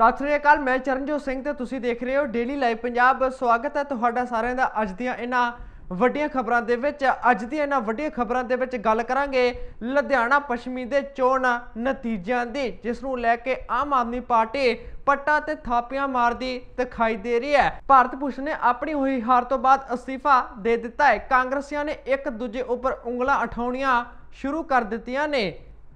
ਸਤਿ ਸ੍ਰੀ ਅਕਾਲ, ਮੈਂ ਚਰਨਜੋਤ ਸਿੰਘ ਤੇ ਤੁਸੀਂ ਦੇਖ ਰਹੇ ਹੋ ਡੇਲੀ ਲਾਈਵ ਪੰਜਾਬ ਸਵਾਗਤ ਹੈ ਤੁਹਾਡਾ ਸਾਰਿਆਂ ਦਾ ਅੱਜ ਦੀਆਂ ਇਹਨਾਂ ਵੱਡੀਆਂ ਖਬਰਾਂ ਦੇ ਵਿੱਚ। ਅੱਜ ਦੀਆਂ ਇਹਨਾਂ ਵੱਡੀਆਂ ਖਬਰਾਂ ਦੇ ਵਿੱਚ ਗੱਲ ਕਰਾਂਗੇ ਲੁਧਿਆਣਾ ਪੱਛਮੀ ਦੇ ਚੋਣ ਨਤੀਜਿਆਂ ਦੀ, ਜਿਸ ਨੂੰ ਲੈ ਕੇ ਆਮ ਆਦਮੀ ਪਾਰਟੀ ਪੱਟਾ ਤੇ ਥਾਪੀਆਂ ਮਾਰਦੀ ਦਿਖਾਈ ਦੇ ਰਹੀ ਹੈ। ਭਾਰਤ ਭੂਸ਼ਣ ਨੇ ਆਪਣੀ ਹੋਈ ਹਾਰ ਤੋਂ ਬਾਅਦ ਅਸਤੀਫਾ ਦੇ ਦਿੱਤਾ ਹੈ। ਕਾਂਗਰਸੀਆਂ ਨੇ ਇੱਕ ਦੂਜੇ ਉੱਪਰ ਉਂਗਲਾਂ ਉਠਾਉਣੀਆਂ ਸ਼ੁਰੂ ਕਰ ਦਿੱਤੀਆਂ ਨੇ।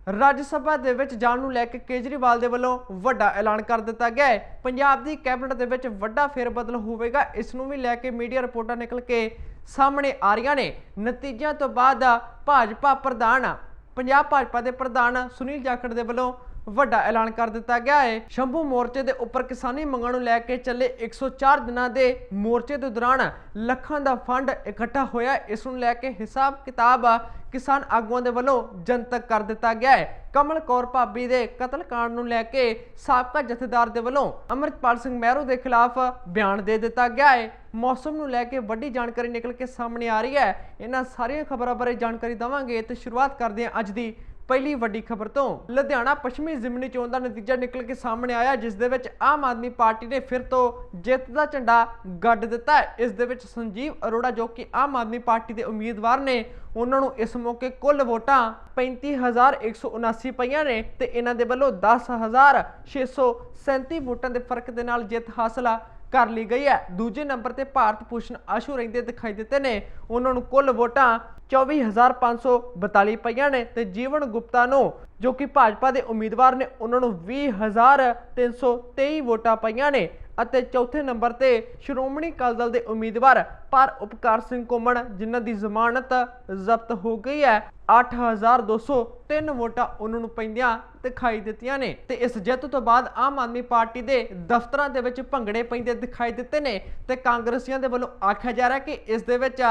ਰਾਜ ਸਭਾ ਦੇ ਵਿੱਚ ਜਾਣ ਨੂੰ ਲੈ ਕੇ ਕੇਜਰੀਵਾਲ ਦੇ ਵੱਲੋਂ ਵੱਡਾ ਐਲਾਨ ਕਰ ਦਿੱਤਾ ਗਿਆ ਹੈ। ਪੰਜਾਬ ਦੀ ਕੈਬਨਿਟ ਦੇ ਵਿੱਚ ਵੱਡਾ ਫੇਰਬਦਲ ਹੋਵੇਗਾ, ਇਸ ਨੂੰ ਵੀ ਲੈ ਕੇ ਮੀਡੀਆ ਰਿਪੋਰਟਾਂ ਨਿਕਲ ਕੇ ਸਾਹਮਣੇ ਆ ਰਹੀਆਂ ਨੇ। ਨਤੀਜਿਆਂ ਤੋਂ ਬਾਅਦ ਭਾਜਪਾ ਪ੍ਰਧਾਨ, ਪੰਜਾਬ ਭਾਜਪਾ ਦੇ ਪ੍ਰਧਾਨ ਸੁਨੀਲ ਜਾਖੜ ਦੇ ਵੱਲੋਂ ਵੱਡਾ ਐਲਾਨ ਕਰ ਦਿੱਤਾ ਗਿਆ ਹੈ। ਸ਼ੰਭੂ ਮੋਰਚੇ ਦੇ ਉੱਪਰ ਕਿਸਾਨੀ ਮੰਗਾਂ ਨੂੰ ਲੈ ਕੇ ਚੱਲੇ 104 ਦਿਨਾਂ ਦੇ ਮੋਰਚੇ ਦੇ ਦੌਰਾਨ ਲੱਖਾਂ ਦਾ ਫੰਡ ਇਕੱਠਾ ਹੋਇਆ। ਇਸ ਨੂੰ ਲੈ ਕੇ ਹਿਸਾਬ ਕਿਤਾਬ ਕਿਸਾਨ ਆਗੂਆਂ ਦੇ ਵੱਲੋਂ ਜਨਤਕ ਕਰ ਦਿੱਤਾ ਗਿਆ ਹੈ। ਕਮਲ ਕੌਰ ਭਾਬੀ ਦੇ ਕਤਲकांड ਨੂੰ ਲੈ ਕੇ ਸਾਬਕਾ ਜਥੇਦਾਰ ਦੇ ਵੱਲੋਂ ਅਮਰਿਤਪਾਲ ਸਿੰਘ ਮਹਿਰੂ ਦੇ ਖਿਲਾਫ ਬਿਆਨ ਦੇ ਦਿੱਤਾ ਗਿਆ ਹੈ। ਮੌਸਮ ਨੂੰ ਲੈ ਕੇ ਵੱਡੀ ਜਾਣਕਾਰੀ ਨਿਕਲ ਕੇ ਸਾਹਮਣੇ ਆ ਰਹੀ ਹੈ। ਇਹਨਾਂ ਸਾਰੀਆਂ ਖਬਰਾਂ ਬਾਰੇ ਜਾਣਕਾਰੀ ਦਵਾਂਗੇ ਤੇ ਸ਼ੁਰੂਆਤ ਕਰਦੇ ਹਾਂ ਅੱਜ ਦੀ ਪਹਿਲੀ ਵੱਡੀ ਖਬਰ ਤੋਂ, ਲੁਧਿਆਣਾ ਪੱਛਮੀ ਜ਼ਿਮਨੀ ਚੋਣ ਦਾ ਨਤੀਜਾ ਨਿਕਲ ਕੇ ਸਾਹਮਣੇ ਆਇਆ, ਜਿਸ ਦੇ ਵਿੱਚ ਆਮ ਆਦਮੀ ਪਾਰਟੀ ਨੇ ਫਿਰ ਤੋਂ ਜਿੱਤ ਦਾ ਝੰਡਾ ਗੱਡ ਦਿੱਤਾ ਹੈ। ਇਸ ਦੇ ਵਿੱਚ ਸੰਜੀਵ ਅਰੋੜਾ ਜੋ ਕਿ ਆਮ ਆਦਮੀ ਪਾਰਟੀ ਦੇ ਉਮੀਦਵਾਰ ਨੇ, ਉਹਨਾਂ ਨੂੰ ਇਸ ਮੌਕੇ ਕੁੱਲ ਵੋਟਾਂ 35179 ਪਈਆਂ ਨੇ ਤੇ ਇਹਨਾਂ ਦੇ ਵੱਲੋਂ 10637 ਵੋਟਾਂ ਦੇ ਫ਼ਰਕ ਦੇ ਨਾਲ ਜਿੱਤ ਹਾਸਲ ਕਰ ਲਈ ਗਈ ਹੈ। ਦੂਜੇ ਨੰਬਰ ਤੇ ਭਾਰਤ ਭੂਸ਼ਣ ਆਸ਼ੂ ਰਹਿੰਦੇ ਦਿਖਾਈ ਦਿੱਤੇ ਨੇ। ਉਹਨਾਂ ਨੂੰ ਕੁੱਲ ਵੋਟਾਂ 24542 ਪਈਆਂ ਨੇ ਤੇ ਜੀਵਨ ਗੁਪਤਾ ਨੂੰ, ਜੋ ਕਿ ਭਾਜਪਾ ਦੇ ਉਮੀਦਵਾਰ ਨੇ, ਉਹਨਾਂ ਨੂੰ 20323 ਵੋਟਾਂ ਪਈਆਂ ਨੇ ਅਤੇ ਚੌਥੇ ਨੰਬਰ ਤੇ ਸ਼੍ਰੋਮਣੀ ਅਕਾਲੀ ਦਲ ਦੇ ਉਮੀਦਵਾਰ ਪਰ ਉਪਕਾਰ ਸਿੰਘ ਕੋਮਣ, ਜਿਨ੍ਹਾਂ ਦੀ ਜ਼ਮਾਨਤ ਜ਼ਬਤ ਹੋ ਗਈ ਹੈ 8203 ਵੋਟਾਂ ਉਹਨਾਂ ਨੂੰ ਪੈਂਦੀਆਂ ਦਿਖਾਈ ਦਿੱਤੀਆਂ ਨੇ। ਤੇ ਇਸ ਜਿੱਤ ਤੋਂ ਬਾਅਦ ਆਮ ਆਦਮੀ ਪਾਰਟੀ ਦੇ ਦਫ਼ਤਰਾਂ ਦੇ ਵਿੱਚ ਭੰਗੜੇ ਪੈਂਦੇ ਦਿਖਾਈ ਦਿੱਤੇ ਨੇ ਤੇ ਕਾਂਗਰਸੀਆਂ ਦੇ ਵੱਲੋਂ ਆਖਿਆ ਜਾ ਰਿਹਾ ਕਿ ਇਸ ਦੇ ਵਿੱਚ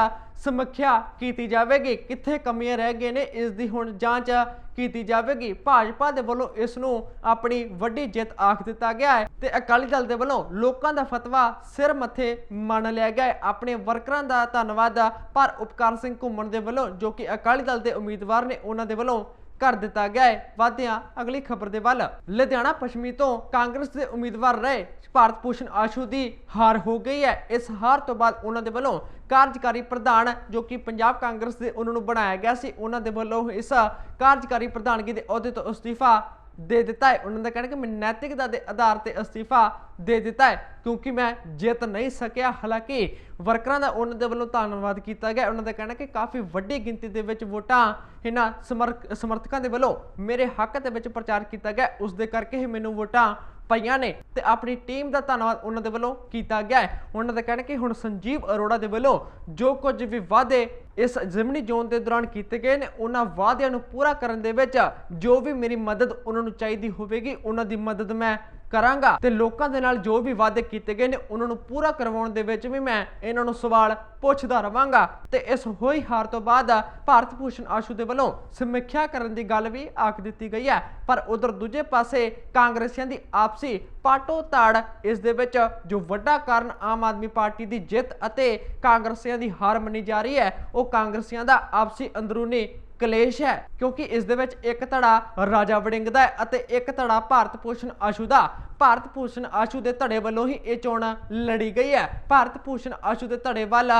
ਸਮੀਖਿਆ ਕੀਤੀ ਜਾਵੇਗੀ। ਕਿੱਥੇ ਕਮੀਆਂ ਰਹਿ ਗਏ ਨੇ, ਇਸ ਦੀ ਹੁਣ ਜਾਂਚ ਕੀਤੀ ਜਾਵੇਗੀ। ਭਾਜਪਾ ਦੇ ਵੱਲੋਂ ਇਸ ਨੂੰ ਆਪਣੀ ਵੱਡੀ ਜਿੱਤ ਆਖ ਦਿੱਤਾ ਗਿਆ ਹੈ ਤੇ ਅਕਾਲੀ ਦਲ ਦੇ ਵੱਲੋਂ ਲੋਕਾਂ ਦਾ ਫਤਵਾ ਸਿਰ ਮੱਥੇ ਮੰਨ ਲਿਆ ਗਿਆ ਹੈ। ਆਪਣੇ ਵਰਕਰਾਂ ਦਾ ਧੰਨਵਾਦ ਪਰ ਉਪਕਾਰ ਸਿੰਘ ਘੁੰਮਣ ਦੇ ਵੱਲੋਂ, ਜੋ ਕਿ ਅਕਾਲੀ ਦਲ ਦੇ ਉਮੀਦਵਾਰ ਨੇ, ਉਹਨਾਂ ਦੇ ਵੱਲੋਂ ਕਰ ਦਿੱਤਾ ਗਿਆ ਹੈ। ਵਾਧਿਆਂ ਅਗਲੀ ਖਬਰ ਦੇ ਵੱਲ। ਲੁਧਿਆਣਾ ਪੱਛਮੀ ਤੋਂ ਕਾਂਗਰਸ ਦੇ ਉਮੀਦਵਾਰ ਰਹੇ ਭਾਰਤ ਭੂਸ਼ਣ ਆਸ਼ੂ ਦੀ ਹਾਰ ਹੋ ਗਈ ਹੈ। ਇਸ ਹਾਰ ਤੋਂ ਬਾਅਦ ਉਹਨਾਂ ਦੇ ਵੱਲੋਂ ਕਾਰਜਕਾਰੀ ਪ੍ਰਧਾਨ, ਜੋ ਕਿ ਪੰਜਾਬ ਕਾਂਗਰਸ ਦੇ ਉਹਨਾਂ ਨੂੰ ਬਣਾਇਆ ਗਿਆ ਸੀ, ਉਹਨਾਂ ਦੇ ਵੱਲੋਂ ਇਸ ਕਾਰਜਕਾਰੀ ਪ੍ਰਧਾਨਗੀ ਦੇ ਅਹੁਦੇ ਤੋਂ ਅਸਤੀਫਾ ਦੇ ਦਿੱਤਾ ਹੈ। ਉਹਨਾਂ ਦਾ ਕਹਿਣਾ ਕਿ ਮੈਂ ਨੈਤਿਕਤਾ ਦੇ ਆਧਾਰ ਤੇ ਅਸਤੀਫਾ ਦੇ ਦਿੱਤਾ ਹੈ, ਕਿਉਂਕਿ ਮੈਂ ਜਿੱਤ ਨਹੀਂ ਸਕਿਆ। ਹਾਲਾਂਕਿ ਵਰਕਰਾਂ ਦਾ ਉਹਨਾਂ ਦੇ ਵੱਲੋਂ ਧੰਨਵਾਦ ਕੀਤਾ ਗਿਆ। ਉਹਨਾਂ ਦਾ ਕਹਿਣਾ ਕਿ ਕਾਫੀ ਵੱਡੀ ਗਿਣਤੀ ਦੇ ਵਿੱਚ ਵੋਟਾਂ ਇਹਨਾਂ ਸਮਰਕ, ਸਮਰਥਕਾਂ ਦੇ ਵੱਲੋਂ ਮੇਰੇ ਹੱਕ ਦੇ ਵਿੱਚ ਪ੍ਰਚਾਰ ਕੀਤਾ ਗਿਆ। ਉਸ ਦੇ ਕਰਕੇ ਹੀ ਮੈਨੂੰ ਵੋਟਾਂ ਪਈਆਂ ਨੇ ਤੇ ਆਪਣੀ ਟੀਮ ਦਾ ਧੰਨਵਾਦ ਉਹਨਾਂ ਦੇ ਵੱਲੋਂ ਕੀਤਾ ਗਿਆ ਹੈ। ਉਹਨਾਂ ਦਾ ਕਹਿਣਾ ਕਿ ਹੁਣ ਸੰਜੀਵ ਅਰੋੜਾ ਦੇ ਵੱਲੋਂ ਜੋ ਕੁਝ ਵੀ ਵਾਅਦੇ ਇਸ ਜ਼ਿਮਨੀ ਜ਼ੋਨ ਦੇ ਦੌਰਾਨ ਕੀਤੇ ਗਏ ਨੇ, ਉਹਨਾਂ ਵਾਅਦਿਆਂ ਨੂੰ ਪੂਰਾ ਕਰਨ ਦੇ ਵਿੱਚ ਜੋ ਵੀ ਮੇਰੀ ਮਦਦ ਉਹਨਾਂ ਨੂੰ ਚਾਹੀਦੀ ਹੋਵੇਗੀ, ਉਹਨਾਂ ਦੀ ਮਦਦ ਮੈਂ ਕਰਾਂਗਾ। ਤੇ ਲੋਕਾਂ ਦੇ ਨਾਲ ਜੋ ਵੀ ਵਾਅਦੇ ਕੀਤੇ ਗਏ ਨੇ, ਉਹਨਾਂ ਨੂੰ ਪੂਰਾ ਕਰਵਾਉਣ ਦੇ ਵਿੱਚ ਵੀ ਮੈਂ ਇਹਨਾਂ ਨੂੰ ਸਵਾਲ ਪੁੱਛਦਾ ਰਵਾਂਗਾ। ਤੇ ਇਸ ਹੋਈ ਹਾਰ ਤੋਂ ਬਾਅਦ ਭਾਰਤ ਭੂਸ਼ਣ ਆਸ਼ੂ ਦੇ ਵੱਲੋਂ ਸਮੀਖਿਆ ਕਰਨ ਦੀ ਗੱਲ ਵੀ ਆਖ ਦਿੱਤੀ ਗਈ ਹੈ। ਪਰ ਉਧਰ ਦੂਜੇ ਪਾਸੇ ਕਾਂਗਰਸੀਆਂ ਦੀ ਆਪਸੀ ਪਾਟੋ ਤਾੜ, ਇਸ ਦੇ ਵਿੱਚ ਜੋ ਵੱਡਾ ਕਾਰਨ ਆਮ ਆਦਮੀ ਪਾਰਟੀ ਦੀ ਜਿੱਤ ਅਤੇ ਕਾਂਗਰਸੀਆਂ ਦੀ ਹਾਰ ਮੰਨੀ ਜਾ ਰਹੀ ਹੈ, ਉਹ ਕਾਂਗਰਸੀਆਂ ਦਾ ਆਪਸੀ ਅੰਦਰੂਨੀ ਕਲੇਸ਼ ਹੈ, ਕਿਉਂਕਿ ਇਸ ਦੇ ਵਿੱਚ ਇੱਕ ਧੜਾ ਰਾਜਾ ਵੜਿੰਗ ਦਾ ਅਤੇ ਇੱਕ ਧੜਾ ਭਾਰਤ ਭੂਸ਼ਣ ਆਸ਼ੂ ਦਾ। ਭਾਰਤ ਭੂਸ਼ਣ ਆਸ਼ੂ ਦੇ ਧੜੇ ਵੱਲੋਂ ਹੀ ਇਹ ਚੋਣ ਲੜੀ ਗਈ ਹੈ। ਭਾਰਤ ਭੂਸ਼ਣ ਆਸ਼ੂ ਦੇ ਧੜੇ ਵੱਲ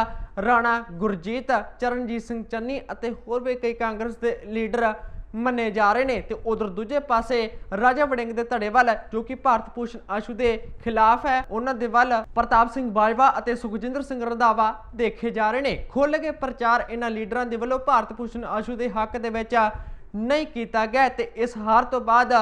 ਰਾਣਾ ਗੁਰਜੀਤ ਚਰਨਜੀਤ ਸਿੰਘ ਚੰਨੀ ਅਤੇ ਹੋਰ ਵੀ ਕਈ ਕਾਂਗਰਸ ਦੇ ਲੀਡਰ ਮੰਨੇ ਜਾ ਰਹੇ ਨੇ ਤੇ ਉਧਰ ਦੂਜੇ ਪਾਸੇ ਰਾਜਾ ਵੜਿੰਗ ਦੇ ਧੜੇ ਵੱਲ, ਜੋ ਕਿ ਭਾਰਤ ਭੂਸ਼ਣ ਆਸ਼ੂ ਦੇ ਖਿਲਾਫ ਹੈ, ਉਹਨਾਂ ਦੇ ਵੱਲ ਪ੍ਰਤਾਪ ਸਿੰਘ ਬਾਜਵਾ ਅਤੇ ਸੁਖਜਿੰਦਰ ਸਿੰਘ ਰੰਧਾਵਾ ਦੇਖੇ ਜਾ ਰਹੇ ਨੇ। ਖੁੱਲ੍ਹ ਕੇ ਪ੍ਰਚਾਰ ਇਹਨਾਂ ਲੀਡਰਾਂ ਦੇ ਵੱਲੋਂ ਭਾਰਤ ਭੂਸ਼ਣ ਆਸ਼ੂ ਦੇ ਹੱਕ ਦੇ ਵਿੱਚ ਨਹੀਂ ਕੀਤਾ ਗਿਆ ਤੇ ਇਸ ਹਾਰ ਤੋਂ ਬਾਅਦ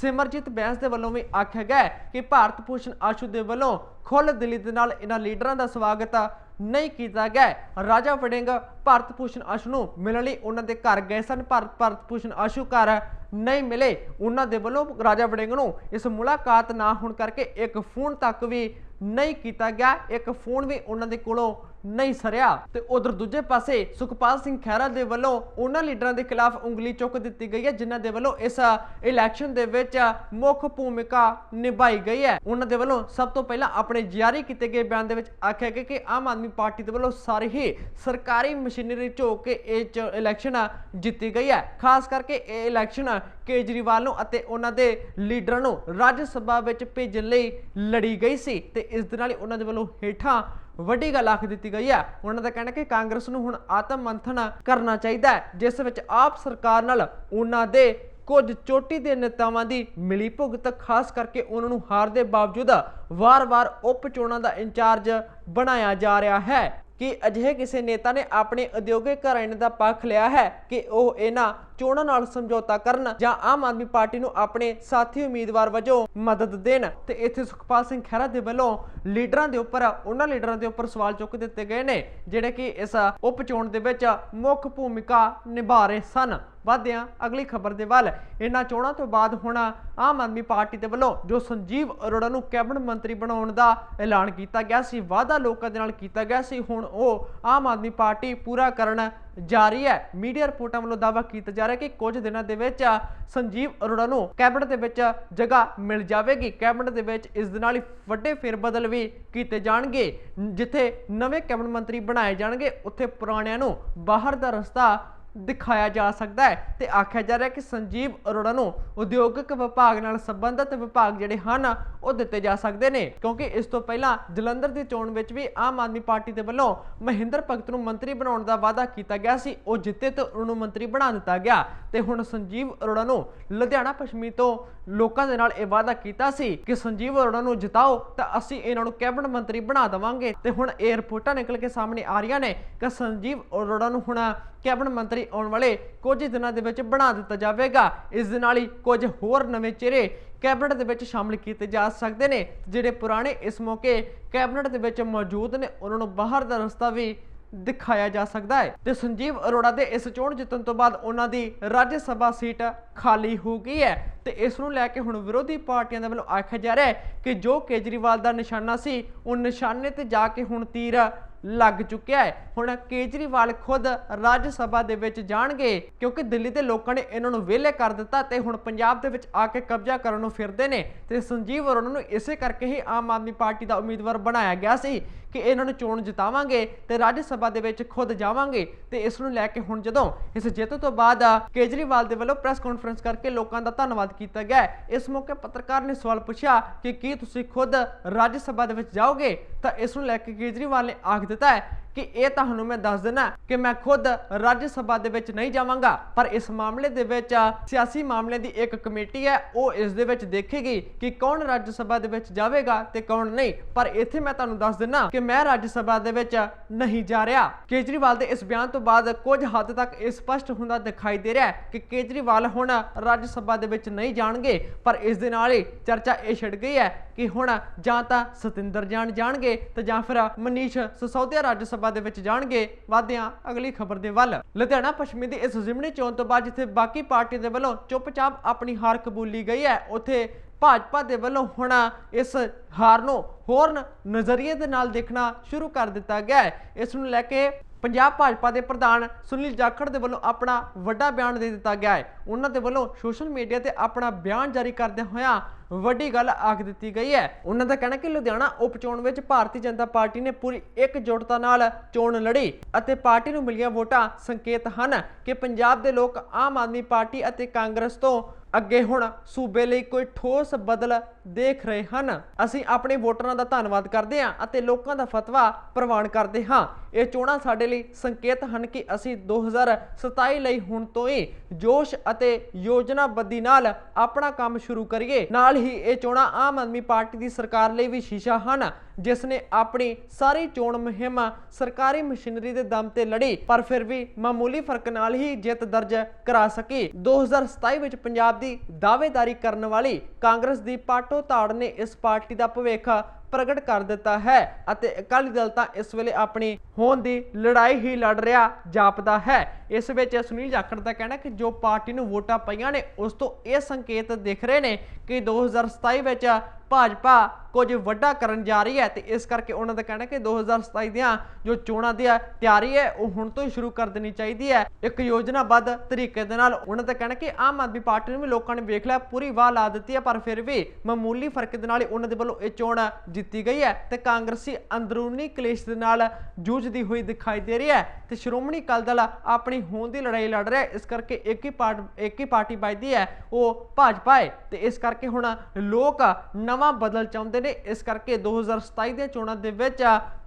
ਸਿਮਰਜੀਤ ਬੈਂਸ ਦੇ ਵੱਲੋਂ ਵੀ ਆਖਿਆ ਗਿਆ ਕਿ ਭਾਰਤ ਭੂਸ਼ਣ ਆਸ਼ੂ ਦੇ ਵੱਲੋਂ ਖੁੱਲ੍ਹ ਦਿਲੀ ਦੇ ਨਾਲ ਇਹਨਾਂ ਲੀਡਰਾਂ ਦਾ ਸਵਾਗਤ ਨਹੀਂ ਕੀਤਾ ਗਿਆ ਰਾਜਾ ਵੜਿੰਗ, ਭਾਰਤ ਭੂਸ਼ਣ ਆਸ਼ੂ ਨੂੰ ਮਿਲਣ ਲਈ ਉਹਨਾਂ ਦੇ ਘਰ ਗਏ ਸਨ, ਪਰ ਭਾਰਤ ਭੂਸ਼ਣ ਆਸ਼ੂ ਘਰ ਨਹੀਂ ਮਿਲੇ। ਉਹਨਾਂ ਦੇ ਵੱਲੋਂ ਰਾਜਾ ਵੜਿੰਗ ਨੂੰ ਇਸ ਮੁਲਾਕਾਤ ਨਾ ਹੋਣ ਕਰਕੇ ਇੱਕ ਫੋਨ ਤੱਕ ਵੀ ਨਹੀਂ ਕੀਤਾ ਗਿਆ। ਇੱਕ ਫੋਨ ਵੀ ਉਹਨਾਂ ਦੇ ਕੋਲੋਂ ਨਹੀਂ ਸਰਿਆ। ਤੇ ਉਧਰ ਦੂਜੇ ਪਾਸੇ ਸੁਖਪਾਲ ਸਿੰਘ ਖਹਿਰਾ ਦੇ ਵੱਲੋਂ ਉਹਨਾਂ ਲੀਡਰਾਂ ਦੇ ਖਿਲਾਫ ਉਂਗਲੀ ਚੁੱਕ ਦਿੱਤੀ ਗਈ ਹੈ, ਜਿਨ੍ਹਾਂ ਦੇ ਵੱਲੋਂ ਇਸ ਇਲੈਕਸ਼ਨ ਦੇ ਵਿੱਚ ਮੁੱਖ ਭੂਮਿਕਾ ਨਿਭਾਈ ਗਈ ਹੈ। ਉਹਨਾਂ ਦੇ ਵੱਲੋਂ ਸਭ ਤੋਂ ਪਹਿਲਾਂ ਆਪਣੇ ਜਾਰੀ ਕੀਤੇ ਗਏ ਬਿਆਨ ਦੇ ਵਿੱਚ ਆਖਿਆ ਗਿਆ ਕਿ ਆਮ ਆਦਮੀ ਪਾਰਟੀ ਦੇ ਵੱਲੋਂ ਸਾਰੇ ਹੀ ਸਰਕਾਰੀ ਮਸ਼ੀਨਰੀ ਝੋਕ ਕੇ ਇਹ ਚ- ਇਲੈਕਸ਼ਨ ਜਿੱਤੀ ਗਈ ਹੈ। ਖਾਸ ਕਰਕੇ ਇਹ ਇਲੈਕਸ਼ਨ ਕੇਜਰੀਵਾਲ ਨੂੰ ਅਤੇ ਉਹਨਾਂ ਦੇ ਲੀਡਰਾਂ ਨੂੰ ਰਾਜ ਸਭਾ ਵਿੱਚ ਭੇਜਣ ਲਈ ਲੜੀ ਗਈ ਸੀ। ਤੇ ਇਸ ਦੇ ਨਾਲ ਹੀ ਉਹਨਾਂ ਦੇ ਵੱਲੋਂ ਹੇਠਾਂ ਵੱਡੀ ਗੱਲ ਆਖ ਦਿੱਤੀ ਗਈ ਹੈ। ਉਹਨਾਂ ਦਾ ਕਹਿਣਾ ਕਿ ਕਾਂਗਰਸ ਨੂੰ ਹੁਣ ਆਤਮ ਮੰਥਨ ਕਰਨਾ ਚਾਹੀਦਾ ਹੈ, ਜਿਸ ਵਿੱਚ ਆਪ ਸਰਕਾਰ ਨਾਲ ਉਹਨਾਂ ਦੇ ਕੁਝ ਚੋਟੀ ਦੇ ਨੇਤਾਵਾਂ ਦੀ ਮਿਲੀ ਭੁਗਤ, ਖਾਸ ਕਰਕੇ ਉਹਨਾਂ ਨੂੰ ਹਾਰ ਦੇ ਬਾਵਜੂਦ ਵਾਰ-ਵਾਰ ਉਪ ਚੋਣਾਂ ਦਾ ਇੰਚਾਰਜ ਬਣਾਇਆ ਜਾ ਰਿਹਾ ਹੈ ਕਿ ਅਜਿਹੇ ਕਿਸੇ ਨੇਤਾ ਨੇ ਆਪਣੇ ਉਦਯੋਗਿਕ ਘਰਾਣੇ ਦਾ ਪੱਖ ਲਿਆ ਹੈ ਕਿ ਉਹ ਇਹਨਾਂ ਚੋਣਾਂ ਨਾਲ ਸਮਝੌਤਾ ਕਰਨ ਜਾਂ ਆਮ ਆਦਮੀ ਪਾਰਟੀ ਨੂੰ ਆਪਣੇ ਸਾਥੀ ਉਮੀਦਵਾਰ ਵਜੋਂ ਮਦਦ ਦੇਣ। ਤੇ ਇੱਥੇ ਸੁਖਪਾਲ ਸਿੰਘ ਖਹਿਰਾ ਦੇ ਵੱਲੋਂ ਲੀਡਰਾਂ ਦੇ ਉੱਪਰ, ਉਹਨਾਂ ਲੀਡਰਾਂ ਦੇ ਉੱਪਰ ਸਵਾਲ ਚੁੱਕ ਦਿੱਤੇ ਗਏ ਨੇ, ਜਿਹੜੇ ਕਿ ਇਸ ਉਪ ਚੋਣ ਦੇ ਵਿੱਚ ਮੁੱਖ ਭੂਮਿਕਾ ਨਿਭਾ ਰਹੇ ਸਨ। ਵਧਦਿਆਂ ਅਗਲੀ ਖਬਰ ਦੇ ਵੱਲ। ਇਹਨਾਂ ਚੋਣਾਂ ਤੋਂ ਬਾਅਦ ਹੁਣ ਆਮ ਆਦਮੀ ਪਾਰਟੀ ਦੇ ਵੱਲੋਂ ਜੋ ਸੰਜੀਵ ਅਰੋੜਾ ਨੂੰ ਕੈਬਨਿਟ ਮੰਤਰੀ ਬਣਾਉਣ ਦਾ ਐਲਾਨ ਕੀਤਾ ਗਿਆ ਸੀ, ਵਾਅਦਾ ਲੋਕਾਂ ਦੇ ਨਾਲ ਕੀਤਾ ਗਿਆ ਸੀ, ਹੁਣ ਉਹ ਆਮ ਆਦਮੀ ਪਾਰਟੀ ਪੂਰਾ ਕਰਨ ਜਾਰੀ ਹੈ। ਮੀਡੀਆ ਰਿਪੋਰਟਾਂ ਵੱਲੋਂ ਦਾਅਵਾ ਕੀਤਾ ਜਾ ਰਿਹਾ ਕਿ ਕੁਝ ਦਿਨਾਂ ਦੇ ਵਿੱਚ ਸੰਜੀਵ ਅਰੋੜਾ ਨੂੰ ਕੈਬਨਿਟ ਦੇ ਵਿੱਚ ਜਗ੍ਹਾ ਮਿਲ ਜਾਵੇਗੀ। ਕੈਬਨਿਟ ਦੇ ਵਿੱਚ ਇਸ ਦੇ ਨਾਲ ਹੀ ਵੱਡੇ ਫੇਰਬਦਲ ਵੀ ਕੀਤੇ ਜਾਣਗੇ, ਜਿੱਥੇ ਨਵੇਂ ਕੈਬਨਿਟ ਮੰਤਰੀ ਬਣਾਏ ਜਾਣਗੇ। ਉੱਥੇ ਪੁਰਾਣਿਆਂ ਨੂੰ ਬਾਹਰ ਦਾ ਰਸਤਾ ਦਿਖਾਇਆ ਜਾ ਸਕਦਾ ਹੈ। ਤੇ ਆਖਿਆ ਜਾ ਰਿਹਾ ਕਿ ਸੰਜੀਵ ਅਰੋੜਾ ਨੂੰ ਉਦਯੋਗਿਕ ਵਿਭਾਗ ਨਾਲ ਸੰਬੰਧਿਤ ਵਿਭਾਗ ਜਿਹੜੇ ਹਨ, ਉਹ ਦਿੱਤੇ ਜਾ ਸਕਦੇ ਨੇ। ਕਿਉਂਕਿ ਇਸ ਤੋਂ ਪਹਿਲਾਂ ਜਲੰਧਰ ਦੀ ਚੋਣ ਵਿੱਚ ਵੀ ਆਮ ਆਦਮੀ ਪਾਰਟੀ ਦੇ ਵੱਲੋਂ ਮਹਿੰਦਰ ਭਗਤ ਨੂੰ ਮੰਤਰੀ ਬਣਾਉਣ ਦਾ ਵਾਅਦਾ ਕੀਤਾ ਗਿਆ ਸੀ। ਉਹ ਜਿੱਤੇ ਤੇ ਉਹਨੂੰ ਮੰਤਰੀ ਬਣਾ ਦਿੱਤਾ ਗਿਆ। ਤੇ ਹੁਣ ਸੰਜੀਵ ਅਰੋੜਾ ਨੂੰ ਲੁਧਿਆਣਾ ਪੱਛਮੀ ਤੋਂ ਲੋਕਾਂ ਦੇ ਨਾਲ ਇਹ ਵਾਅਦਾ ਕੀਤਾ ਸੀ ਕਿ ਸੰਜੀਵ ਅਰੋੜਾ ਨੂੰ ਜਿਤਾਓ ਤਾਂ ਅਸੀਂ ਇਹਨਾਂ ਨੂੰ ਕੈਬਨਿਟ ਮੰਤਰੀ ਬਣਾ ਦੇਵਾਂਗੇ। ਤੇ ਹੁਣ ਇਹ ਰਿਪੋਰਟਾਂ ਨਿਕਲ ਕੇ ਸਾਹਮਣੇ ਆ ਰਹੀਆਂ ਨੇ ਕਿ ਸੰਜੀਵ ਅਰੋੜਾ ਨੂੰ ਹੁਣ ਕੈਬਨਿਟ ਮੰਤਰੀ ਆਉਣ ਵਾਲੇ ਕੁਝ ਦਿਨਾਂ ਦੇ ਵਿੱਚ ਬਣਾ ਦਿੱਤਾ ਜਾਵੇਗਾ। ਇਸ ਦੇ ਨਾਲ ਹੀ ਕੁਝ ਹੋਰ ਨਵੇਂ ਚਿਹਰੇ ਕੈਬਨਿਟ ਦੇ ਵਿੱਚ ਸ਼ਾਮਲ ਕੀਤੇ ਜਾ ਸਕਦੇ ਨੇ, ਜਿਹੜੇ ਪੁਰਾਣੇ ਇਸ ਮੌਕੇ ਕੈਬਨਿਟ ਦੇ ਵਿੱਚ ਮੌਜੂਦ ਨੇ। ਉਹਨਾਂ ਨੂੰ ਬਾਹਰ ਦਾ ਰਸਤਾ ਵੀ ਦਿਖਾਇਆ ਜਾ ਸਕਦਾ ਹੈ। ਤੇ ਸੰਜੀਵ ਅਰੋੜਾ ਦੇ ਇਸ ਚੋਣ ਜਿੱਤਣ ਤੋਂ ਬਾਅਦ ਉਹਨਾਂ ਦੀ ਰਾਜ ਸਭਾ ਸੀਟ ਖਾਲੀ ਹੋ ਗਈ ਹੈ। ਤੇ ਇਸ ਨੂੰ ਲੈ ਕੇ ਹੁਣ ਵਿਰੋਧੀ ਪਾਰਟੀਆਂ ਦੇ ਵੱਲੋਂ ਆਖਿਆ ਜਾ ਰਿਹਾ ਹੈ ਕਿ ਜੋ ਕੇਜਰੀਵਾਲ ਦਾ ਨਿਸ਼ਾਨਾ ਸੀ, ਉਹ ਨਿਸ਼ਾਨੇ ਤੇ ਜਾ ਕੇ ਹੁਣ ਤੀਰ ਲੱਗ ਚੁੱਕਿਆ ਹੈ। ਹੁਣ ਕੇਜਰੀਵਾਲ ਖੁਦ ਰਾਜ ਸਭਾ ਦੇ ਵਿੱਚ ਜਾਣਗੇ, ਕਿਉਂਕਿ ਦਿੱਲੀ ਦੇ ਲੋਕਾਂ ਨੇ ਇਹਨਾਂ ਨੂੰ ਵਿਹਲੇ ਕਰ ਦਿੱਤਾ ਤੇ ਹੁਣ ਪੰਜਾਬ ਦੇ ਵਿੱਚ ਆ ਕੇ ਕਬਜ਼ਾ ਕਰਨ ਨੂੰ ਫਿਰਦੇ ਨੇ ਤੇ ਸੰਜੀਵ ਅਰੋੜਾ ਨੂੰ ਇਸੇ ਕਰਕੇ ਹੀ ਆਮ ਆਦਮੀ ਪਾਰਟੀ ਦਾ ਉਮੀਦਵਾਰ ਬਣਾਇਆ ਗਿਆ ਸੀ ਕਿ ਇਹਨਾਂ ਨੂੰ ਚੋਣ ਜਿਤਾਵਾਂਗੇ ਤੇ ਰਾਜ ਸਭਾ ਦੇ ਵਿੱਚ ਖੁਦ ਜਾਵਾਂਗੇ ਤੇ ਇਸ ਨੂੰ ਲੈ ਕੇ ਹੁਣ ਜਦੋਂ ਇਸ ਜਿੱਤ ਤੋਂ ਬਾਅਦ ਕੇਜਰੀਵਾਲ ਦੇ ਵੱਲੋਂ ਪ੍ਰੈਸ ਕਾਨਫਰੰਸ ਕਰਕੇ ਲੋਕਾਂ ਦਾ ਧੰਨਵਾਦ ਕੀਤਾ ਗਿਆ ਇਸ ਮੌਕੇ ਪੱਤਰਕਾਰ ਨੇ ਸਵਾਲ ਪੁੱਛਿਆ ਕਿ ਕੀ ਤੁਸੀਂ ਖੁਦ ਰਾਜ ਸਭਾ ਦੇ ਵਿੱਚ ਜਾਓਗੇ ਤਾਂ ਇਸ ਨੂੰ ਲੈ ਕੇ ਕੇਜਰੀਵਾਲ ਨੇ ਆਖ ਦਿੱਤਾ ਹੈ ਕਿ ਇਹ ਤੁਹਾਨੂੰ ਮੈਂ ਦੱਸ ਦੇਣਾ ਕਿ ਮੈਂ ਖੁਦ ਰਾਜ ਸਭਾ ਦੇ ਵਿੱਚ ਨਹੀਂ ਜਾਵਾਂਗਾ, ਪਰ ਇਸ ਮਾਮਲੇ ਦੇ ਵਿੱਚ, ਸਿਆਸੀ ਮਾਮਲੇ ਦੀ ਇੱਕ ਕਮੇਟੀ ਹੈ, ਉਹ ਇਸ ਦੇ ਵਿੱਚ ਦੇਖੇਗੀ ਕਿ ਕੌਣ ਰਾਜ ਸਭਾ ਦੇ ਵਿੱਚ ਜਾਵੇਗਾ ਤੇ ਕੌਣ ਨਹੀਂ। ਪਰ ਇੱਥੇ ਮੈਂ ਤੁਹਾਨੂੰ ਦੱਸ ਦੇਣਾ ਕਿ ਮੈਂ ਰਾਜ ਸਭਾ ਦੇ ਵਿੱਚ ਨਹੀਂ ਜਾ ਰਿਹਾ। ਕੇਜਰੀਵਾਲ ਦੇ ਇਸ ਬਿਆਨ ਤੋਂ ਬਾਅਦ ਕੁਝ ਹੱਦ ਤੱਕ ਇਹ ਸਪਸ਼ਟ ਹੁੰਦਾ ਦਿਖਾਈ ਦੇ ਰਿਹਾ ਹੈ ਕਿ ਕੇਜਰੀਵਾਲ ਹੁਣ ਰਾਜ ਸਭਾ ਦੇ ਵਿੱਚ ਨਹੀਂ ਜਾਣਗੇ, ਪਰ ਇਸ ਦੇ ਨਾਲ ਹੀ ਚਰਚਾ ਇਹ ਛਿੜ ਗਈ ਹੈ ਕਿ ਹੁਣ ਜਾਂ ਤਾਂ ਸਤਿੰਦਰ ਜਾਣ ਜਾਣਗੇ ਤੇ ਜਾਂ ਫਿਰ ਮਨੀਸ਼ ਸਿਸੋਦੀਆ ਰਾਜ ਸਭਾ ਦੇ ਵਿੱਚ ਜਾਣਗੇ। ਵਾਦਿਆਂ ਅਗਲੀ ਖਬਰ ਦੇ ਵੱਲ। ਲੁਧਿਆਣਾ ਪੱਛਮੀ ਦੀ ਇਸ ਜ਼ਿਮਨੀ ਚੋਣ ਤੋਂ ਬਾਅਦ ਜਿੱਥੇ ਬਾਕੀ ਪਾਰਟੀ ਦੇ ਵੱਲੋਂ ਚੁੱਪਚਾਪ ਆਪਣੀ ਹਾਰ ਕਬੂਲੀ ਗਈ ਹੈ, ਉੱਥੇ ਭਾਜਪਾ ਦੇ ਵੱਲੋਂ ਹੁਣ ਇਸ ਹਾਰ ਨੂੰ ਹੋਰ ਨਜ਼ਰੀਏ ਦੇ ਨਾਲ ਦੇਖਣਾ ਸ਼ੁਰੂ ਕਰ ਦਿੱਤਾ ਗਿਆ ਹੈ। ਇਸ ਨੂੰ ਲੈ ਕੇ ਪੰਜਾਬ ਭਾਜਪਾ ਦੇ ਪ੍ਰਧਾਨ ਸੁਨੀਲ ਜਾਖੜ ਦੇ ਵੱਲੋਂ ਆਪਣਾ ਵੱਡਾ ਬਿਆਨ ਦੇ ਦਿੱਤਾ ਗਿਆ ਹੈ। ਉਹਨਾਂ ਦੇ ਵੱਲੋਂ ਸੋਸ਼ਲ ਮੀਡੀਆ ਤੇ ਆਪਣਾ ਬਿਆਨ ਜਾਰੀ ਕਰਦਿਆਂ ਹੋਇਆਂ ਵੱਡੀ ਗੱਲ ਆਖ ਦਿੱਤੀ ਗਈ ਹੈ। ਉਹਨਾਂ ਦਾ ਕਹਿਣਾ ਕਿ ਲੁਧਿਆਣਾ ਉਪ ਚੋਣ ਵਿੱਚ ਭਾਰਤੀ ਜਨਤਾ ਪਾਰਟੀ ਨੇ ਪੂਰੀ ਇਕਜੁੱਟਤਾ ਨਾਲ ਚੋਣ ਲੜੀ ਅਤੇ ਪਾਰਟੀ ਨੂੰ ਮਿਲੀਆਂ ਵੋਟਾਂ ਸੰਕੇਤ ਹਨ ਕਿ ਪੰਜਾਬ ਦੇ ਲੋਕ ਆਮ ਆਦਮੀ ਪਾਰਟੀ ਅਤੇ ਕਾਂਗਰਸ ਤੋਂ ਅੱਗੇ ਹੁਣ ਸੂਬੇ ਲਈ ਕੋਈ ਠੋਸ ਬਦਲ ਦੇਖ ਰਹੇ ਹਨ। ਅਸੀਂ ਆਪਣੇ ਵੋਟਰਾਂ ਦਾ ਧੰਨਵਾਦ ਕਰਦੇ ਹਾਂ ਅਤੇ ਲੋਕਾਂ ਦਾ ਫਤਵਾ ਪ੍ਰਵਾਨ ਕਰਦੇ ਹਾਂ। ਇਹ ਚੋਣਾਂ ਸਾਡੇ ਲਈ ਸੰਕੇਤ ਹਨ ਕਿ ਅਸੀਂ 2027 ਲਈ ਹੁਣ ਤੋਂ ਹੀ ਜੋਸ਼ ਅਤੇ ਯੋਜਨਾਬੱਦੀ ਨਾਲ ਆਪਣਾ ਕੰਮ ਸ਼ੁਰੂ ਕਰੀਏ। ਨਾਲ ਹੀ ਇਹ ਚੋਣਾਂ ਆਮ ਆਦਮੀ ਪਾਰਟੀ ਦੀ ਸਰਕਾਰ ਲਈ ਵੀ ਸ਼ੀਸ਼ਾ ਹਨ, ਜਿਸ ਨੇ ਆਪਣੀ ਸਾਰੀ ਚੋਣ ਮੁਹਿੰਮ ਸਰਕਾਰੀ ਮਸ਼ੀਨਰੀ ਦੇ ਦਮ ਤੇ ਲੜੀ, ਪਰ ਫਿਰ ਵੀ ਮਾਮੂਲੀ ਫ਼ਰਕ ਨਾਲ ਹੀ ਜਿੱਤ ਦਰਜ ਕਰਾ ਸਕੀ। 2027 ਵਿੱਚ ਪੰਜਾਬ ਦੀ ਦਾਅਵੇਦਾਰੀ ਕਰਨ ਵਾਲੀ ਕਾਂਗਰਸ ਦੀ ਪਾਟੋ ਧਾੜ ਨੇ ਇਸ ਪਾਰਟੀ ਦਾ ਭਵਿੱਖ। ਪ੍ਰਗਟ ਕਰ ਦਿੱਤਾ ਹੈ ਅਤੇ ਅਕਾਲੀ ਦਲ ਤਾਂ ਇਸ ਵੇਲੇ ਆਪਣੀ ਹੋਣ ਦੀ ਲੜਾਈ ਹੀ ਲੜ ਰਿਹਾ ਜਾਪਦਾ ਹੈ। ਇਸ ਵਿੱਚ ਸੁਨੀਲ ਜਾਖੜ ਦਾ ਕਹਿਣਾ ਕਿ ਜੋ ਪਾਰਟੀ ਨੂੰ ਵੋਟਾਂ ਪਈਆਂ ਨੇ, ਉਸ ਤੋਂ ਇਹ ਸੰਕੇਤ ਦਿਖ ਰਹੇ ਨੇ ਕਿ 2027 ਵਿੱਚ ਭਾਜਪਾ ਕੁਝ ਵੱਡਾ ਕਰਨ ਜਾ ਰਹੀ ਹੈ ਤੇ ਇਸ ਕਰਕੇ ਉਹਨਾਂ ਦਾ ਕਹਿਣਾ ਕਿ 2027 ਦੀਆਂ ਜੋ ਚੋਣਾਂ ਦੀ ਤਿਆਰੀ ਹੈ, ਉਹ ਹੁਣ ਤੋਂ ਹੀ ਸ਼ੁਰੂ ਕਰ ਦੇਣੀ ਚਾਹੀਦੀ ਹੈ। ਇੱਕ ਯੋਜਨਾਬੱਧ ਤਰੀਕੇ ਦੇ ਨਾਲ ਉਹਨਾਂ ਦਾ ਕਹਿਣਾ ਕਿ ਆਮ ਆਦਮੀ ਪਾਰਟੀ ਨੂੰ ਵੀ ਲੋਕਾਂ ਨੇ ਵੇਖ ਲਿਆ, ਪੂਰੀ ਵਾਹ ਲਾ ਦਿੱਤੀ ਹੈ, ਪਰ ਫਿਰ ਵੀ ਮਾਮੂਲੀ ਫ਼ਰਕ ਦੇ ਨਾਲ ਉਹਨਾਂ ਦੇ ਵੱਲੋਂ ਇਹ ਚੋਣ ਜਿੱਤੀ ਗਈ ਹੈ ਤੇ ਕਾਂਗਰਸੀ ਅੰਦਰੂਨੀ ਕਲੇਸ਼ ਦੇ ਨਾਲ ਜੂਝਦੀ ਹੋਈ ਦਿਖਾਈ ਦੇ ਰਹੀ ਹੈ ਤੇ ਸ਼੍ਰੋਮਣੀ ਅਕਾਲੀ ਦਲ ਆਪਣੀ ਹੋਂਦ ਦੀ ਲੜਾਈ ਲੜ ਰਿਹਾ ਹੈ। ਇਸ ਕਰਕੇ ਇੱਕ ਹੀ ਪਾਰਟ ਇੱਕ ਹੀ ਪਾਰਟੀ ਬਚਦੀ ਹੈ, ਉਹ ਭਾਜਪਾ ਹੈ ਤੇ ਇਸ ਕਰਕੇ ਹੁਣ ਲੋਕ ਨਵਾਂ ਬਦਲ ਚਾਹੁੰਦੇ ਨੇ। ਇਸ ਕਰਕੇ 2027 ਦੀਆਂ ਚੋਣਾਂ ਦੇ ਵਿੱਚ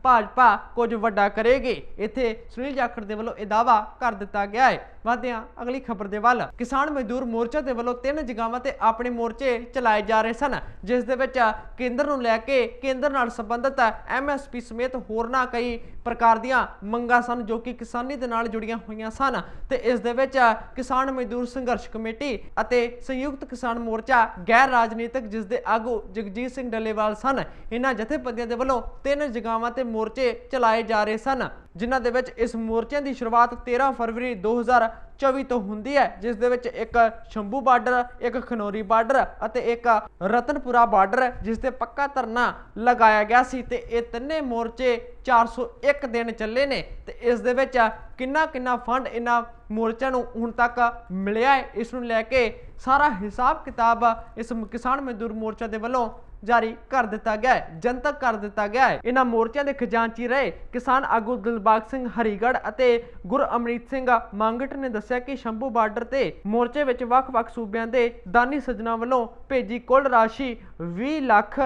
ਭਾਜਪਾ ਕੁਝ ਵੱਡਾ ਕਰੇਗੀ। ਇੱਥੇ ਸੁਨੀਲ ਜਾਖੜ ਦੇ ਵੱਲੋਂ ਇਹ ਦਾਵਾ ਕਰ ਦਿੱਤਾ ਗਿਆ ਹੈ। ਵਧਦੇ ਹਾਂ ਅਗਲੀ ਖਬਰ ਦੇ ਵੱਲ। ਕਿਸਾਨ ਮਜ਼ਦੂਰ ਮੋਰਚਾ ਦੇ ਵੱਲੋਂ ਤਿੰਨ ਜਗ੍ਹਾਵਾਂ ਤੇ ਆਪਣੇ ਮੋਰਚੇ ਚਲਾਏ ਜਾ ਰਹੇ ਸਨ, ਜਿਸ ਦੇ ਵਿੱਚ ਕੇਂਦਰ ਨੂੰ ਲੈ ਕੇ ਕੇਂਦਰ ਨਾਲ ਸੰਬੰਧਿਤ ਐਮਐਸਪੀ ਸਮੇਤ ਹੋਰਨਾਂ ਕਈ ਪ੍ਰਕਾਰ ਦੀਆਂ ਮੰਗਾਂ ਸਨ, ਜੋ ਕਿ ਕਿਸਾਨੀ ਦੇ ਨਾਲ ਜੁੜੀਆਂ ਹੋਈਆਂ ਸਨ। ਤੇ ਇਸ ਦੇ ਵਿੱਚ ਕਿਸਾਨ ਮਜ਼ਦੂਰ ਸੰਘਰਸ਼ ਕਮੇਟੀ ਅਤੇ ਸੰਯੁਕਤ ਕਿਸਾਨ ਮੋਰਚਾ ਗੈਰ ਰਾਜਨੀਤਿਕ, ਜਿਸ ਦੇ ਆਗੂ ਜਗਜੀਤ ਸਿੰਘ ਡੱਲੇਵਾਲ ਸਨ। ਇਹਨਾਂ ਜਥੇਬੰਦੀਆਂ ਦੇ ਵੱਲੋਂ ਤਿੰਨ ਜਗ੍ਹਾਵਾਂ ਤੇ ਮੋਰਚੇ ਚਲਾਏ ਜਾ ਰਹੇ ਸਨ, ਜਿਨ੍ਹਾਂ ਦੇ ਵਿੱਚ ਇਸ ਮੋਰਚਿਆਂ ਦੀ ਸ਼ੁਰੂਆਤ 13 ਫਰਵਰੀ 2024 ਤੋਂ ਹੁੰਦੀ ਹੈ, ਜਿਸ ਦੇ ਵਿੱਚ ਇੱਕ ਸ਼ੰਭੂ ਬਾਰਡਰ, ਇੱਕ ਖਨੌਰੀ ਬਾਰਡਰ ਅਤੇ ਇੱਕ ਰਤਨਪੁਰਾ ਬਾਰਡਰ, ਜਿਸ ਤੇ ਪੱਕਾ ਧਰਨਾ ਲਗਾਇਆ ਗਿਆ ਸੀ ਤੇ ਇਹ ਤਿੰਨੇ ਮੋਰਚੇ 401 ਦਿਨ ਚੱਲੇ ਨੇ ਤੇ ਇਸ ਦੇ ਵਿੱਚ ਕਿੰਨਾ ਕਿੰਨਾ ਫੰਡ ਇਹਨਾਂ ਮੋਰਚਿਆਂ ਨੂੰ ਹੁਣ ਤੱਕ ਮਿਲਿਆ ਹੈ, ਇਸ ਨੂੰ ਲੈ ਕੇ ਸਾਰਾ ਹਿਸਾਬ ਕਿਤਾਬ ਇਸ ਕਿਸਾਨ ਮਜ਼ਦੂਰ ਮੋਰਚਾ ਦੇ ਵੱਲੋਂ ਜਾਰੀ ਕਰ ਦਿੱਤਾ ਗਿਆ ਹੈ, ਜਨਤਕ ਕਰ ਦਿੱਤਾ ਗਿਆ ਹੈ। ਇਹਨਾਂ ਮੋਰਚਿਆਂ ਦੇ ਖਜ਼ਾਨਚੀ ਰਹੇ ਕਿਸਾਨ ਆਗੂ ਦਿਲਬਾਗ ਸਿੰਘ ਹਰੀਗੜ੍ਹ ਅਤੇ ਗੁਰਅਮਰੀਤ ਸਿੰਘ ਮੰਗਟ ਨੇ ਦੱਸਿਆ ਕਿ ਸ਼ੰਭੂ ਬਾਰਡਰ ਤੇ ਮੋਰਚੇ ਵਿੱਚ ਵੱਖ-ਵੱਖ ਸੂਬਿਆਂ ਦੇ ਦਾਨੀ ਸੱਜਣਾ ਵੱਲੋਂ ਭੇਜੀ ਕੁੱਲ ਰਾਸ਼ੀ 20 ਲੱਖ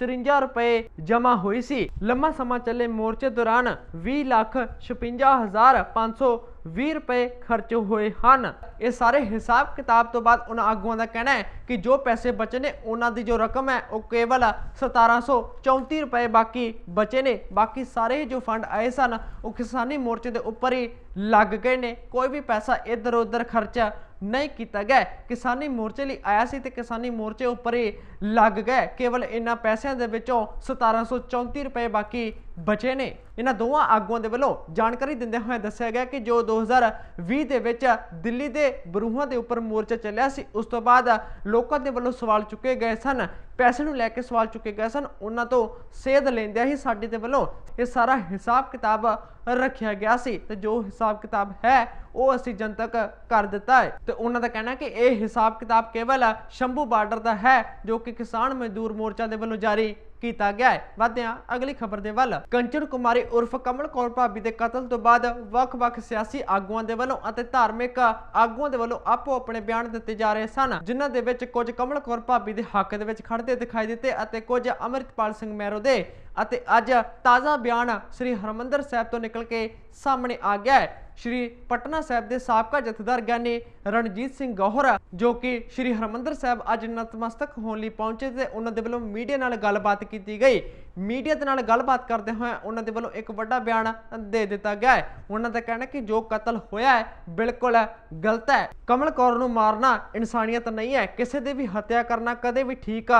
58254 ਰੁਪਏ ਜਮ੍ਹਾਂ ਹੋਈ ਸੀ। ਲੰਮਾ ਸਮਾਂ ਚੱਲੇ ਮੋਰਚੇ ਦੌਰਾਨ 20 ਲੱਖ 56520 ਰੁਪਏ ਖਰਚ ਹੋਏ ਹਨ। ਇਹ ਸਾਰੇ ਹਿਸਾਬ ਕਿਤਾਬ ਤੋਂ ਬਾਅਦ ਉਹਨਾਂ ਆਗੂਆਂ ਦਾ ਕਹਿਣਾ ਹੈ ਕਿ ਜੋ ਪੈਸੇ ਬਚੇ ਨੇ, ਉਹਨਾਂ ਦੀ ਜੋ ਰਕਮ ਹੈ, ਉਹ ਕੇਵਲ 1734 ਰੁਪਏ ਬਾਕੀ ਬਚੇ ਨੇ। ਬਾਕੀ ਸਾਰੇ ਜੋ ਫੰਡ ਆਏ ਸਨ, ਉਹ ਕਿਸਾਨੀ ਮੋਰਚੇ ਦੇ ਉੱਪਰ ਹੀ ਲੱਗ ਗਏ ਨੇ। ਕੋਈ ਵੀ ਪੈਸਾ ਇੱਧਰ ਉੱਧਰ ਖਰਚਾ ਨਹੀਂ ਕੀਤਾ ਗਿਆ। ਕਿਸਾਨੀ ਮੋਰਚੇ ਲਈ ਆਇਆ ਸੀ ਤੇ ਕਿਸਾਨੀ ਮੋਰਚੇ ਉੱਪਰ ਹੀ ਲੱਗ ਗਏ। ਕੇਵਲ ਇਹਨਾਂ ਪੈਸਿਆਂ ਦੇ ਵਿੱਚੋਂ 1734 ਰੁਪਏ ਬਾਕੀ ਬਚੇ ਨੇ। ਇਹਨਾਂ ਦੋਵਾਂ ਆਗੂਆਂ ਦੇ ਵੱਲੋਂ ਜਾਣਕਾਰੀ ਦਿੰਦੇ ਹੋਏ ਦੱਸਿਆ ਗਿਆ ਕਿ ਜੋ 2020 ਦੇ ਵਿੱਚ ਦਿੱਲੀ ਦੇ ਬਰੂਹਾਂ ਦੇ ਉੱਪਰ ਮੋਰਚਾ ਚੱਲਿਆ ਸੀ, ਉਸ ਤੋਂ ਬਾਅਦ ਲੋਕਾਂ ਦੇ ਵੱਲੋਂ ਸਵਾਲ ਚੁੱਕੇ ਗਏ ਸਨ, ਪੈਸੇ ਨੂੰ ਲੈ ਕੇ ਸਵਾਲ ਚੁੱਕੇ ਗਏ ਸਨ। ਉਹਨਾਂ ਤੋਂ ਸੇਧ ਲੈਂਦਿਆਂ ਹੀ ਸਾਡੇ ਦੇ ਵੱਲੋਂ ਇਹ ਸਾਰਾ ਹਿਸਾਬ ਕਿਤਾਬ ਰੱਖਿਆ ਗਿਆ ਸੀ ਤੇ ਜੋ ਹਿਸਾਬ ਕਿਤਾਬ ਹੈ, ਉਹ ਅਸੀਂ ਜਨਤਕ ਕਰ ਦਿੱਤਾ ਹੈ। ਤੇ ਉਹਨਾਂ ਦਾ ਕਹਿਣਾ ਕਿ ਇਹ ਹਿਸਾਬ ਕਿਤਾਬ ਕੇਵਲ ਸ਼ੰਭੂ ਬਾਰਡਰ ਦਾ ਹੈ, ਜੋ ਕਿ ਕਿਸਾਨ ਮਜ਼ਦੂਰ ਮੋਰਚਾ ਦੇ ਵੱਲੋਂ ਜਾਰੀ ਕੀਤਾ ਗਿਆ ਹੈ। ਵਧਦੇ ਹਾਂ ਅਗਲੀ ਖਬਰ ਦੇ ਵੱਲ, ਕੰਚਨ ਕੁਮਾਰੀ ਉਰਫ ਕਮਲ ਕੌਰ ਭਾਬੀ ਦੇ ਕਤਲ ਤੋਂ ਬਾਅਦ ਵੱਖ-ਵੱਖ ਸਿਆਸੀ ਆਗੂਆਂ ਦੇ ਵੱਲੋਂ ਅਤੇ ਧਾਰਮਿਕ ਆਗੂਆਂ ਦੇ ਵੱਲੋਂ ਆਪੋ ਆਪਣੇ ਬਿਆਨ ਦਿੱਤੇ ਜਾ ਰਹੇ ਸਨ, ਜਿਨ੍ਹਾਂ ਦੇ ਵਿੱਚ ਕੁਝ ਕਮਲ ਕੌਰ ਭਾਬੀ ਦੇ ਹੱਕ ਦੇ ਵਿੱਚ ਖੜਦੇ ਦਿਖਾਈ ਦਿੱਤੇ ਅਤੇ ਕੁਝ ਅਮਰਿਤਪਾਲ ਸਿੰਘ ਮਹਿਰੋ ਦੇ ਅਤੇ ਅੱਜ ਤਾਜ਼ਾ ਬਿਆਨ ਸ੍ਰੀ ਹਰਮੰਦਰ ਸਾਹਿਬ ਤੋਂ ਨਿਕਲ ਕੇ ਸਾਹਮਣੇ ਆ ਗਿਆ ਹੈ। ਸ਼੍ਰੀ ਪਟਨਾ ਸਾਹਿਬ ਦੇ ਸਾਬਕਾ ਜਥੇਦਾਰ ਗਿਆਨੀ ਰਣਜੀਤ ਸਿੰਘ ਗੌਹਰ, ਜੋ ਕਿ ਸ਼੍ਰੀ ਹਰਮੰਦਰ ਸਾਹਿਬ ਅੱਜ ਨਤਮਸਤਕ ਹੋਣ ਲਈ ਪਹੁੰਚੇ ਤੇ ਉਹਨਾਂ ਦੇ ਵੱਲੋਂ ਮੀਡੀਆ ਨਾਲ ਗੱਲਬਾਤ ਕੀਤੀ ਗਈ। ਮੀਡੀਆ ਦੇ ਨਾਲ ਗੱਲਬਾਤ ਕਰਦੇ ਹੋਏ ਉਹਨਾਂ ਦੇ ਵੱਲੋਂ ਇੱਕ ਵੱਡਾ ਬਿਆਨ ਦੇ ਦਿੱਤਾ ਗਿਆ ਹੈ। ਉਹਨਾਂ ਦਾ ਕਹਿਣਾ ਕਿ ਜੋ ਕਤਲ ਹੋਇਆ ਹੈ, ਬਿਲਕੁਲ ਗਲਤ ਹੈ। ਕਮਲ ਕੌਰ ਨੂੰ ਮਾਰਨਾ ਇਨਸਾਨੀਅਤ ਨਹੀਂ ਹੈ। ਕਿਸੇ ਦੀ ਵੀ ਹੱਤਿਆ ਕਰਨਾ ਕਦੇ ਵੀ ਠੀਕ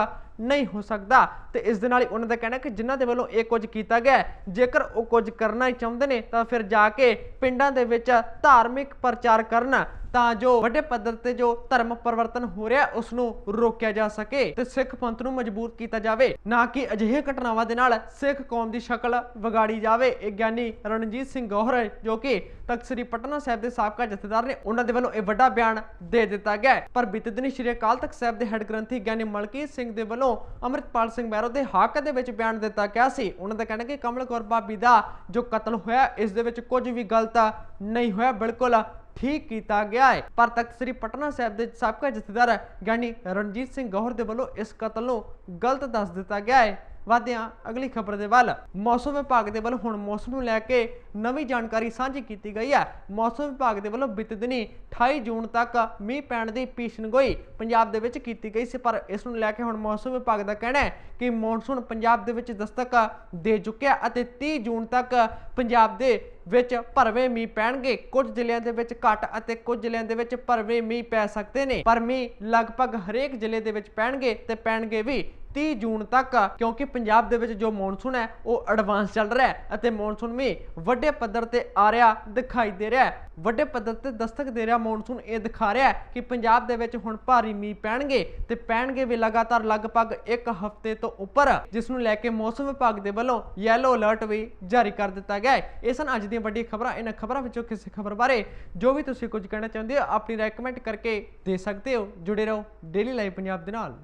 ਨਹੀਂ ਹੋ ਸਕਦਾ। ਤੇ ਇਸ ਦੇ ਨਾਲ ਹੀ ਉਹਨਾਂ ਦਾ ਕਹਿਣਾ ਕਿ ਜਿਨ੍ਹਾਂ ਦੇ ਵੱਲੋਂ ਇਹ ਕੁਝ ਕੀਤਾ ਗਿਆ ਜੇਕਰ ਉਹ ਕੁਝ ਕਰਨਾ ਹੀ ਚਾਹੁੰਦੇ ਨੇ, ਤਾਂ ਫਿਰ ਜਾ ਕੇ ਪਿੰਡਾਂ ਦੇ ਵਿੱਚ ਧਾਰਮਿਕ ਪ੍ਰਚਾਰ ਕਰਨ। ਤਾਂ ਜੋ ਵੱਡੇ ਪੱਧਰ ਤੇ ਜੋ ਧਰਮ ਪਰਿਵਰਤਨ ਹੋ ਰਿਹਾ ਉਸ ਨੂੰ ਰੋਕਿਆ ਜਾ ਸਕੇ ਤੇ ਸਿੱਖ ਪੰਥ ਨੂੰ ਮਜ਼ਬੂਤ ਕੀਤਾ ਜਾਵੇ। ਨਾ ਕਿ ਅਜਿਹੇ ਘਟਨਾਵਾਂ ਦੇ ਨਾਲ ਸਿੱਖ ਕੌਮ ਦੀ ਸ਼ਕਲ ਵਿਗਾੜੀ ਜਾਵੇ। ਇਹ ਗਿਆਨੀ ਰਣਜੀਤ ਸਿੰਘ ਗੌਹਰ ਜੋ ਕਿ ਤਖਤ ਸ੍ਰੀ ਪਟਨਾ ਸਾਹਿਬ ਦੇ ਸਾਬਕਾ ਜਥੇਦਾਰ ਨੇ ਉਹਨਾਂ ਦੇ ਵੱਲੋਂ ਇਹ ਵੱਡਾ ਬਿਆਨ ਦੇ ਦਿੱਤਾ ਗਿਆ ਪਰ ਬੀਤੇ ਦਿਨੀ ਸ੍ਰੀ ਅਕਾਲ ਤਖਤ ਸਾਹਿਬ ਦੇ ਹੈੱਡ ਗ੍ਰੰਥੀ ਗਿਆਨੀ ਮਲਕੀਤ ਸਿੰਘ ਦੇ ਵੱਲੋਂ ਅੰਮ੍ਰਿਤਪਾਲ ਸਿੰਘ ਮਹਿਰੋ ਦੇ ਹੱਕ ਦੇ ਵਿੱਚ ਬਿਆਨ ਦਿੱਤਾ ਗਿਆ ਸੀ। ਉਹਨਾਂ ਦਾ ਕਹਿਣਾ ਕਿ ਕਮਲ ਕੌਰ ਭਾਬੀ ਦਾ ਜੋ ਕਤਲ ਹੋਇਆ, ਇਸ ਦੇ ਵਿੱਚ ਕੁਝ ਵੀ ਗਲਤ ਨਹੀਂ ਹੋਇਆ। ਬਿਲਕੁਲ ਠੀਕ ਕੀਤਾ ਗਿਆ ਹੈ। ਪਰ ਤਖਤ ਸ੍ਰੀ ਪਟਨਾ ਸਾਹਿਬ ਦੇ ਸਾਬਕਾ ਜਥੇਦਾਰ ਗਿਆਨੀ ਰਣਜੀਤ ਸਿੰਘ ਗੌਹਰ ਦੇ ਵੱਲੋਂ ਇਸ ਕਤਲ ਨੂੰ ਗਲਤ ਦੱਸ ਦਿੱਤਾ ਗਿਆ ਹੈ। ਵਧਦੇ ਹਾਂ ਅਗਲੀ ਖਬਰ ਦੇ ਵੱਲ। ਮੌਸਮ ਵਿਭਾਗ ਦੇ ਵੱਲੋਂ ਹੁਣ ਮੌਸਮ ਨੂੰ ਲੈ ਕੇ ਨਵੀਂ ਜਾਣਕਾਰੀ ਸਾਂਝੀ ਕੀਤੀ ਗਈ ਹੈ। ਮੌਸਮ ਵਿਭਾਗ ਦੇ ਵੱਲੋਂ ਬੀਤੇ ਦਿਨੀ 28 ਜੂਨ ਤੱਕ ਮੀਂਹ ਪੈਣ ਦੀ ਪੇਸ਼ਨਗੋਈ ਪੰਜਾਬ ਦੇ ਵਿੱਚ ਕੀਤੀ ਗਈ ਸੀ, ਪਰ ਇਸ ਨੂੰ ਲੈ ਕੇ ਹੁਣ ਮੌਸਮ ਵਿਭਾਗ ਦਾ ਕਹਿਣਾ ਹੈ ਕਿ ਮੌਨਸੂਨ ਪੰਜਾਬ ਦੇ ਵਿੱਚ ਦਸਤਕ ਦੇ ਚੁੱਕਿਆ ਅਤੇ 30 ਜੂਨ ਤੱਕ ਪੰਜਾਬ ਦੇ ਵਿੱਚ ਭਰਵੇਂ ਮੀਂਹ ਪੈਣਗੇ। ਕੁਝ ਜ਼ਿਲ੍ਹਿਆਂ ਦੇ ਵਿੱਚ ਘੱਟ ਅਤੇ ਕੁਝ ਜ਼ਿਲ੍ਹਿਆਂ ਦੇ ਵਿੱਚ ਭਰਵੇਂ ਮੀਂਹ ਪੈ ਸਕਦੇ ਨੇ, ਪਰ ਮੀਂਹ ਲਗਭਗ ਹਰੇਕ ਜ਼ਿਲ੍ਹੇ ਦੇ ਵਿੱਚ ਪੈਣਗੇ ਤੇ ਪੈਣਗੇ ਵੀ। 30 ਜੂਨ ਤੱਕ, ਕਿਉਂਕਿ ਪੰਜਾਬ ਦੇ ਵਿੱਚ ਜੋ ਮੌਨਸੂਨ ਹੈ, ਉਹ ਐਡਵਾਂਸ ਚੱਲ ਰਿਹਾ ਹੈ ਅਤੇ ਮੌਨਸੂਨ ਵੀ ਵੱਡੇ ਪੱਧਰ ਤੇ ਆ ਰਿਹਾ ਦਿਖਾਈ ਦੇ ਰਿਹਾ ਹੈ। ਵੱਡੇ ਪੱਧਰ ਤੇ ਦਸਤਕ ਦੇ ਰਿਹਾ ਮੌਨਸੂਨ ਇਹ ਦਿਖਾ ਰਿਹਾ ਹੈ ਕਿ ਪੰਜਾਬ ਦੇ ਵਿੱਚ ਹੁਣ ਭਾਰੀ ਮੀਂਹ ਪੈਣਗੇ ਤੇ ਪੈਣਗੇ ਵੀ ਲਗਾਤਾਰ ਲਗਭਗ ਇੱਕ ਹਫ਼ਤੇ ਤੋਂ ਉੱਪਰ, ਜਿਸ ਨੂੰ ਲੈ ਕੇ ਮੌਸਮ ਵਿਭਾਗ ਦੇ ਵੱਲੋਂ ਯੈਲੋ ਅਲਰਟ ਵੀ ਜਾਰੀ ਕਰ ਦਿੱਤਾ ਗਿਆ ਹੈ। ਇਹ ਸਨ ਅੱਜ ਦੀਆਂ ਵੱਡੀਆਂ ਖਬਰਾਂ। ਇਹਨਾਂ ਖਬਰਾਂ ਵਿੱਚੋਂ ਕਿਸੇ ਖਬਰ ਬਾਰੇ ਜੋ ਵੀ ਤੁਸੀਂ ਕੁਝ ਕਹਿਣਾ ਚਾਹੁੰਦੇ ਹੋ, ਆਪਣੀ ਰਾਏ ਕਰਕੇ ਦੇ ਸਕਦੇ ਹੋ। ਜੁੜੇ ਰਹੋ ਡੇਲੀ ਲਾਈਵ ਪੰਜਾਬ ਦੇ ਨਾਲ।